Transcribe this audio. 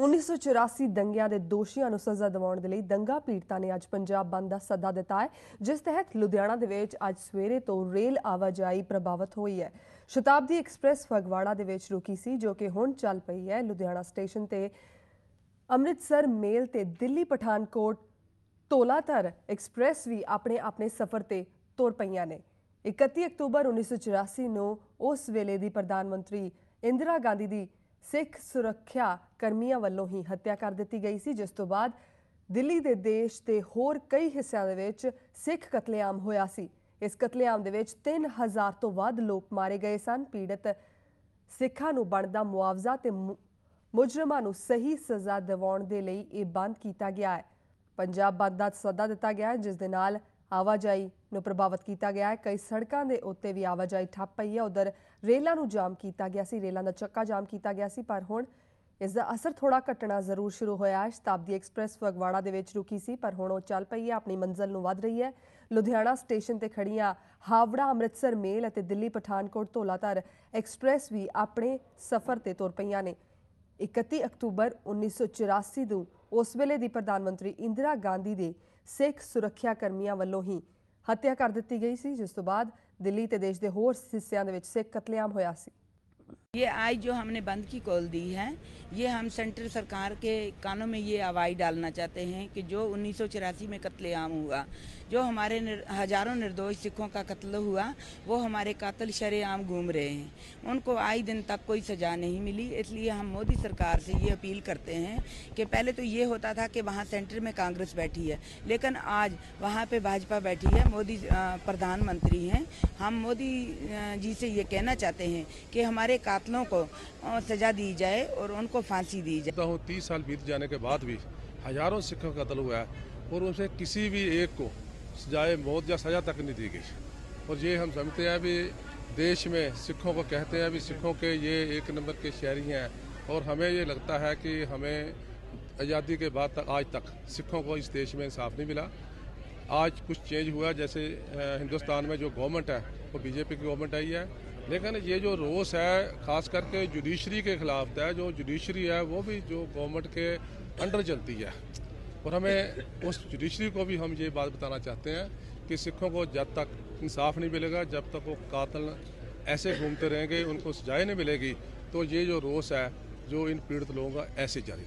1984 ਦੰਗਿਆਂ ਦੇ ਦੋਸ਼ੀਆਂ ਨੂੰ ਸਜ਼ਾ ਦਿਵਾਉਣ ਦੇ ਲਈ ਦੰਗਾ ਪੀੜਤਾਂ ਨੇ ਅੱਜ ਪੰਜਾਬ ਬੰਦ ਦਾ ਸੱਦਾ ਦਿੱਤਾ ਹੈ, ਜਿਸ ਤਹਿਤ ਲੁਧਿਆਣਾ ਦੇ ਵਿੱਚ ਅੱਜ ਸਵੇਰੇ ਤੋਂ ਰੇਲ ਆਵਾਜਾਈ ਪ੍ਰਭਾਵਿਤ ਹੋਈ ਹੈ। ਸ਼ਤਾਬਦੀ ਐਕਸਪ੍ਰੈਸ ਫਗਵਾੜਾ ਦੇ ਵਿੱਚ ਰੁਕੀ ਸੀ, ਜੋ ਕਿ ਹੁਣ ਚੱਲ ਪਈ ਹੈ। ਲੁਧਿਆਣਾ ਸਟੇਸ਼ਨ ਤੇ ਅੰਮ੍ਰਿਤਸਰ ਮੇਲ ਤੇ ਦਿੱਲੀ ਪਠਾਨਕੋਟ ਤੋਲਾਧਰ ਐਕਸਪ੍ਰੈਸ ਵੀ ਆਪਣੇ ਆਪਣੇ ਸਫ਼ਰ ਤੇ ਤੁਰ ਪਈਆਂ ਨੇ। 31 ਅਕਤੂਬਰ 1984 ਨੂੰ ਉਸ ਵੇਲੇ ਦੀ ਪ੍ਰਧਾਨ ਮੰਤਰੀ ਇੰਦਰਾ ਗਾਂਧੀ ਦੀ ਸਿੱਖ ਸੁਰੱਖਿਆ ਕਰਮੀਆਂ ਵੱਲੋਂ ਹੀ ਹੱਤਿਆ ਕਰ ਦਿੱਤੀ ਗਈ ਸੀ, ਜਿਸ ਤੋਂ ਬਾਅਦ ਦਿੱਲੀ ਦੇ ਦੇਸ਼ ਦੇ ਹੋਰ ਕਈ ਹਿੱਸਿਆਂ ਦੇ ਵਿੱਚ ਸਿੱਖ ਕਤਲੇਆਮ ਹੋਇਆ ਸੀ। ਇਸ ਕਤਲੇਆਮ ਦੇ ਵਿੱਚ 3000 ਤੋਂ ਵੱਧ ਲੋਕ ਮਾਰੇ ਗਏ ਸਨ। ਪੀੜਤ ਸਿੱਖਾਂ ਨੂੰ ਬਣਦਾ ਮੁਆਵਜ਼ਾ ਤੇ ਮੁਜਰਮਾਂ ਨੂੰ ਸਹੀ ਸਜ਼ਾ ਦਿਵਾਉਣ ਦੇ ਲਈ ਇਹ ਬੰਦ ਕੀਤਾ ਗਿਆ ਹੈ। ਪੰਜਾਬ ਬੰਦ ਦਾ ਸੱਦਾ ਦਿੱਤਾ ਗਿਆ ਹੈ, ਜਿਸ ਦੇ ਨਾਲ ਆਵਾਜਾਈ ਨੂੰ ਪ੍ਰਭਾਵਿਤ ਕੀਤਾ ਗਿਆ ਹੈ। ਕਈ ਸੜਕਾਂ ਦੇ ਉੱਤੇ ਵੀ ਆਵਾਜਾਈ ਠੱਪ ਪਈ ਹੈ। ਉਧਰ ਰੇਲਾਂ ਨੂੰ ਜਾਮ ਕੀਤਾ ਗਿਆ ਸੀ। ਰੇਲਾਂ ਦਾ ਚੱਕਾ ਜਾਮ ਕੀਤਾ ਗਿਆ ਸੀ। ਪਰ ਹੁਣ ਇਸ ਦਾ ਅਸਰ ਥੋੜਾ ਘਟਣਾ ਜ਼ਰੂਰ ਸ਼ੁਰੂ ਹੋਇਆ ਹੈ। ਸ਼ਤਾਬਦੀ ਐਕਸਪ੍ਰੈਸ ਫਗਵਾੜਾ ਦੇ ਵਿੱਚ ਰੁਕੀ ਸੀ, ਪਰ ਹੁਣ ਉਹ ਚੱਲ ਪਈ ਹੈ। ਆਪਣੀ ਮੰਜ਼ਲ ਨੂੰ ਵੱਧ ਰਹੀ ਹੈ। ਲੁਧਿਆਣਾ ਸਟੇਸ਼ਨ ਤੇ ਖੜੀਆਂ ਹਾਵੜਾ, ਅੰਮ੍ਰਿਤਸਰ, ਮੇਲ ਅਤੇ ਦਿੱਲੀ, ਪਠਾਨਕੋਟ, ਧੌਲਾਧਰ ਐਕਸਪ੍ਰੈਸ ਵੀ ਆਪਣੇ ਸਫ਼ਰ ਤੇ ਤੁਰ ਪਈਆਂ ਨੇ। 31 ਅਕਤੂਬਰ 1984 ਨੂੰ ਉਸ ਵੇਲੇ ਦੀ ਪ੍ਰਧਾਨ ਮੰਤਰੀ ਇੰਦਰਾ ਗਾਂਧੀ ਦੇ ਸਿੱਖ ਸੁਰੱਖਿਆ ਕਰਮੀਆਂ ਵੱਲੋਂ ਹੀ ਹੱਤਿਆ ਕਰ ਦਿੱਤੀ ਗਈ ਸੀ, ਜਿਸ ਤੋਂ ਬਾਅਦ ਦਿੱਲੀ ਤੇ ਦੇਸ਼ ਦੇ ਹੋਰ ਹਿੱਸਿਆਂ ਦੇ ਵਿੱਚ ਸਿੱਖ ਕਤਲੇਆਮ ਹੋਇਆ ਸੀ। ये आज जो हमने बंद की कॉल दी है ये हम सेंट्रल सरकार के कानों में ये आवाज़ डालना चाहते हैं कि जो उन्नीस में कत्लेआम हुआ जो हमारे निर, हज़ारों निर्दोष सिखों का कत्ल हुआ वो हमारे कातिल शरेआम घूम रहे हैं। उनको आए दिन तक कोई सजा नहीं मिली इसलिए हम मोदी सरकार से ये अपील करते हैं कि पहले तो ये होता था कि वहाँ सेंटर में कांग्रेस बैठी है लेकिन आज वहाँ पर भाजपा बैठी है मोदी प्रधानमंत्री हैं। हम मोदी जी से ये कहना चाहते हैं कि हमारे कातलों को सजा दी जाए और उनको फांसी दी जाए। हूँ तीस साल बीत जाने के बाद भी हज़ारों सिखों का कत्ल हुआ है और उनसे किसी भी एक को सजाए मौत या सजा तक नहीं दी गई। और ये हम समझते हैं भी देश में सिखों को कहते हैं भी सिखों के ये एक नंबर के शहरी हैं। और हमें ये लगता है कि हमें आज़ादी के बाद तक, आज तक सिखों को इस देश में इंसाफ नहीं मिला। आज कुछ चेंज हुआ, जैसे हिंदुस्तान में जो गवर्नमेंट है, वो बीजेपी की गवर्नमेंट आई है। लेकिन ये जो रोस है, खास करके जुडिशरी के खिलाफ है, जो जुडिशरी है, वो भी जो गवर्नमेंट के अंडर चलती है। और हमें उस जुडिशरी को भी हम ये बात बताना चाहते हैं कि सिखों को जब तक इंसाफ नहीं मिलेगा, जब तक वो कातल ऐसे घूमते रहेंगे, उनको सजाएँ नहीं मिलेगी तो ये जो रोस है, जो इन पीड़ित लोगों का ऐसे जारी